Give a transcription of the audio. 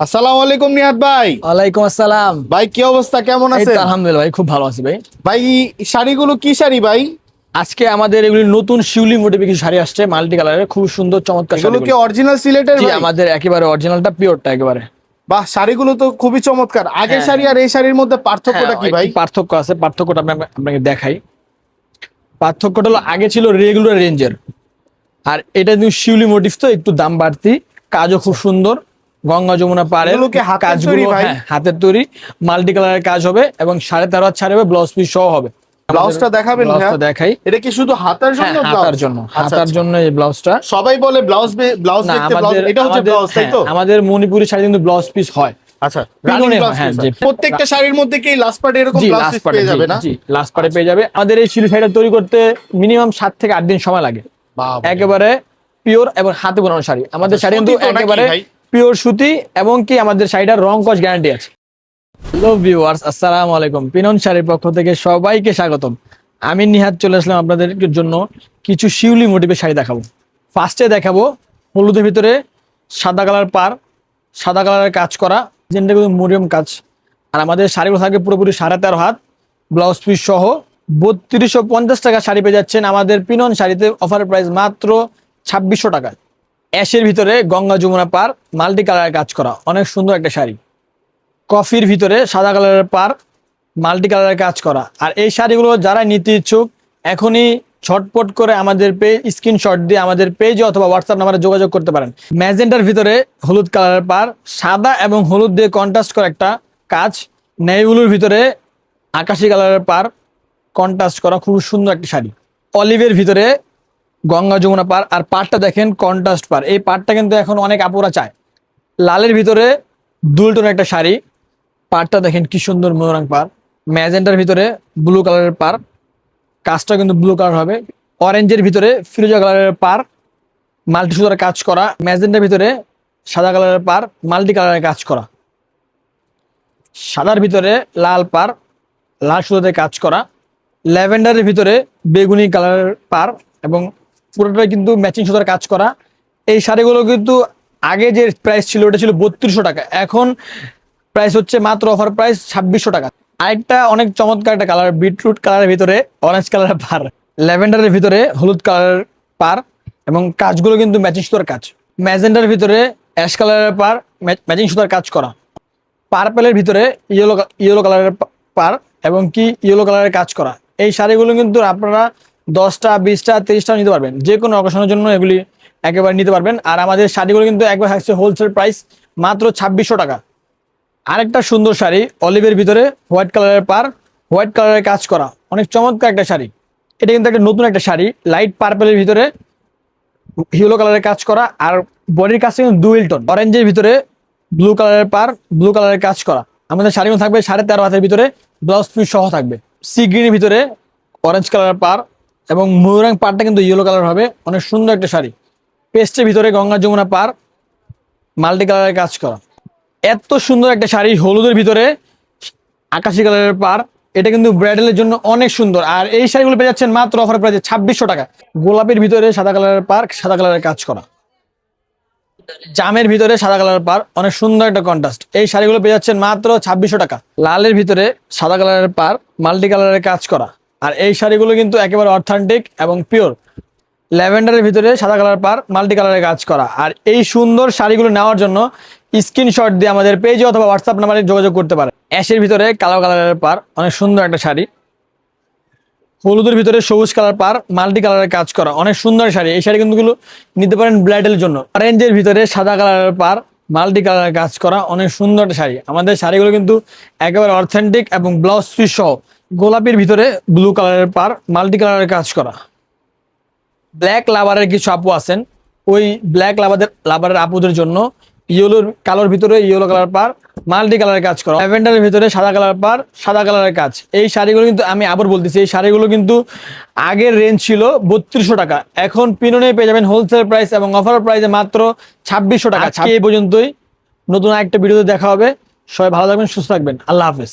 আসসালামু আলাইকুম নিহাত ভাই। ওয়ালাইকুম আসসালাম। ভাই কি অবস্থা? কেমন এই আছে তো আলহামদুলিল্লাহ ভাই খুব ভালো আছি ভাই। ভাই শাড়িগুলো কি শাড়ি ভাই? আজকে আমাদের এগুলি নতুন শিউলি মোটিভে কিছু শাড়ি আসছে মাল্টি কালারের খুব সুন্দর চমৎকার এগুলো কি অরিজিনাল সিলেটের জি আমাদের একেবারে অরিজিনালটা পিওরটা একেবারে। বাহ শাড়িগুলো তো খুবই চমৎকার। আগের হ্যাঁ। শাড়ি আর এই শাড়ির মধ্যে পার্থক্যটা হ্যাঁ, কি ভাই? পার্থক্য আছে পার্থক্যটা আমি আপনাকে- আপনাকে দেখাই। পার্থক্যটা হলো আগে ছিল রেগুলার রেঞ্জের আর এটা কিন্তু শিউলি মোটিভ তো একটু দাম বাড়তি কাজও খুব সুন্দর। গঙ্গা যমুনা পারে কাজগুলো তৈরি হ্যাঁ হাতের তৈরি। মাল্টি কালারের কাজ হবে এবং সাড়ে তেরো ছাড় হবে ব্লাউজ পিস সহ হবে। ব্লাউজটা দেখাবেন দেখাই। এটা কি শুধু হাতার হ্যাঁ জন্য হাতার জন্য আচ্ছা, হাতার আচ্ছা। জন্য এই ব্লাউজটা। সবাই বলে ব্লাউজ দেখতে আমাদের এটা হচ্ছে ব্লাউজ তাই তো? হ্যাঁ, আমাদের মণিপুরি শাড়ি কিন্তু ব্লাউজ পিস হয়। আচ্ছা। প্রত্যেকটা শাড়ির মধ্যে কি লাস্ট পার্টে এরকম লাস্ট পার্টে পেয়ে যাবে না? জি লাস্ট পার্টে পেয়ে যাবে। আমাদের এই শিলি শাড়িটা তৈরি করতে মিনিমাম সাত থেকে আট দিন সময় লাগে। একেবারে পিওর এবং হাতে বোনানো শাড়ি। আমাদের শাড়ি কিন্তু একেবারে? পিওর সুতি এবং কি আমাদের শাড়িটার রং কস গ্যারান্টি আছে। হ্যালো ভিউয়ার্স আসসালামু আলাইকুম। পিনন শাড়ির পক্ষ থেকে সবাইকে স্বাগতম। আমি নিহাত চলে আসলাম আপনাদের জন্য কিছু শিউলি মোটিভের শাড়ি দেখাবো। ফার্স্টে দেখাবো হলুদের ভিতরে সাদা কালার পার, সাদা কালারের কাজ করা, যেটা কিন্তু মরিয়ম কাজ। আর আমাদের শাড়িগুলো থাকবে পুরোপুরি সাড়ে তেরো হাত ব্লাউজ পিস সহ। বত্রিশশো পঞ্চাশ টাকা শাড়ি পেয়ে যাচ্ছেন আমাদের পিনন শাড়িতে অফার প্রাইস মাত্র ছাব্বিশশো টাকা অ্যাশের ভিতরে গঙ্গা যমুনা পার, মাল্টি কালারের কাজ করা, অনেক সুন্দর একটা শাড়ি। কফির ভিতরে সাদা কালারের পার, মাল্টি কালারের কাজ করা। আর এই শাড়িগুলো যারা নিতে ইচ্ছুক, এখনই ছটপট করে আমাদের পে স্ক্রিনশট দিয়ে আমাদের পেজে অথবা হোয়াটসঅ্যাপ নাম্বারে যোগাযোগ করতে পারেন। ম্যাজেন্টার ভিতরে হলুদ কালারের পার, সাদা এবং হলুদ দিয়ে কন্ট্রাস্ট করা একটা কাজ। নেইগুলোর ভিতরে আকাশি কালারের পার কন্ট্রাস্ট করা খুব সুন্দর একটা শাড়ি। অলিভের ভিতরে গঙ্গা যমুনা পার, আর পাড়টা দেখেন কন্ট্রাস্ট পার এই পাড়টা কিন্তু এখন অনেক আপুরা চায়। লালের ভিতরে দুলটন একটা শাড়ি। পাড়টা দেখেন কি সুন্দর মনোরং পার ম্যাজেন্টার ভিতরে ব্লু কালারের পার কাজটা কিন্তু ব্লু কালার হবে। অরেঞ্জের ভিতরে ফিরোজা কালারের পার মাল্টি সুতার কাজ করা। ম্যাজেন্টার ভিতরে সাদা কালারের পার মাল্টি কালারের কাজ করা। সাদার ভিতরে লাল পার লাল সুতাতে কাজ করা। ল্যাভেন্ডারের ভিতরে বেগুনি কালারের পার এবং পুরোটাই কিন্তু ম্যাচিং সুতার কাজ করা। এই শাড়িগুলো কিন্তু আগে যে প্রাইস ছিল, ওটা ছিল বত্রিশশো টাকা। এখন প্রাইস হচ্ছে মাত্র অফার প্রাইস ছাব্বিশশো টাকা। আরেকটা অনেক চমৎকার একটা কালার বিটরুট কালারের ভিতরে অরেঞ্জ কালারের পার ল্যাভেন্ডারের ভিতরে হলুদ কালারের পার এবং কাজগুলো কিন্তু ম্যাচিং সুতার কাজ। ম্যাজেন্ডার ভিতরে অ্যাশ কালারের পার ম্যাচিং সুতার কাজ করা। পার্পেলের ভিতরে ইয়েলো ইয়েলো কালারের পার এবং কি ইয়েলো কালারের কাজ করা। এই শাড়িগুলো কিন্তু আপনারা দশটা, বিশটা, তিরিশটা নিতে পারবেন। যে কোনো অকেশনের জন্য এগুলি একেবারে নিতে পারবেন। আর আমাদের শাড়িগুলো কিন্তু একবার থাকছে হোলসেল প্রাইস মাত্র ছাব্বিশশো টাকা। আরেকটা সুন্দর শাড়ি অলিভের ভিতরে হোয়াইট কালারের পার হোয়াইট কালারের কাজ করা। অনেক চমৎকার একটা শাড়ি। এটা কিন্তু একটা নতুন একটা শাড়ি লাইট পার্পেলের ভিতরে হিউলো কালারের কাজ করা। আর বডির কাজটা কিন্তু দুইল টোন অরেঞ্জের ভিতরে ব্লু কালারের পার ব্লু কালারের কাজ করা। আমাদের শাড়িগুলো থাকবে সাড়ে তেরো হাতের ভিতরে ব্লাউজ পিস সহ থাকবে। সি গ্রিনের ভিতরে অরেঞ্জ কালারের পার এবং ময়ূরাং পারটা কিন্তু ইয়েলো কালার হবে। অনেক সুন্দর একটা শাড়ি। পেস্টের ভিতরে গঙ্গা যমুনা পার মাল্টি কালারের কাজ করা। এত সুন্দর একটা শাড়ি হলুদের ভিতরে, আকাশি কালারের পার এটা কিন্তু ব্রাইডালের জন্য অনেক সুন্দর। আর এই শাড়িগুলো পেয়ে যাচ্ছেন মাত্র অফার প্রাইসে ছাব্বিশশো টাকা। গোলাপের ভিতরে সাদা কালারের পার সাদা কালারের কাজ করা। জামের ভিতরে সাদা কালারের পার অনেক সুন্দর একটা কন্ট্রাস্ট এই শাড়িগুলো পেয়ে যাচ্ছেন মাত্র ছাব্বিশশো টাকা। লালের ভিতরে সাদা কালারের পার মাল্টি কালারের কাজ করা। আর এই শাড়িগুলো কিন্তু একেবারে অথেন্টিক এবং পিওর ল্যাভেন্ডারের ভিতরে সাদা কালার পার, মাল্টি কালারের কাজ করা। আর এই সুন্দর শাড়িগুলো নেওয়ার জন্য স্ক্রিনশট দিয়ে আমাদের পেজে অথবা হোয়াটসঅ্যাপ নাম্বারে যোগাযোগ করতে পারে অ্যাশের ভিতরে কালো কালারের পার, অনেক সুন্দর একটা শাড়ি। হলুদের ভিতরে সবুজ কালার পার, মাল্টি কালারের কাজ করা। অনেক সুন্দর শাড়ি। এই শাড়ি কিন্তু নিতে পারেন ব্লাইডের জন্য। অরেঞ্জের ভিতরে সাদা কালারের পার, মাল্টি কালারের কাজ করা। অনেক সুন্দর একটা শাড়ি। আমাদের শাড়িগুলো কিন্তু একেবারে অথেন্টিক এবং ব্লাউজ পিস সহ। গোলাপির ভিতরে ব্লু কালারের পার মাল্টি কালারের কাজ করা। ব্ল্যাক লাভারের কিছু আপু আছেন। ওই ব্ল্যাক লাভারের লাভারের আপুদের জন্য ইয়েলোর কালোর ভিতরে ইয়েলো কালার পার মাল্টি কালারের কাজ করা। ল্যাভেন্ডারের ভিতরে সাদা কালার পার সাদা কালারের কাজ। এই শাড়িগুলো কিন্তু আমি আবার বলতেছি এই শাড়িগুলো কিন্তু আগের রেঞ্জ ছিল বত্রিশশো টাকা। এখন পিননে পেয়ে যাবেন হোলসেল প্রাইস এবং অফার প্রাইসে মাত্র ছাব্বিশশো টাকা। আজকে এই পর্যন্তই। নতুন একটা ভিডিওতে দেখা হবে। সবাই ভালো থাকবেন সুস্থ থাকবেন। আল্লাহ হাফেজ।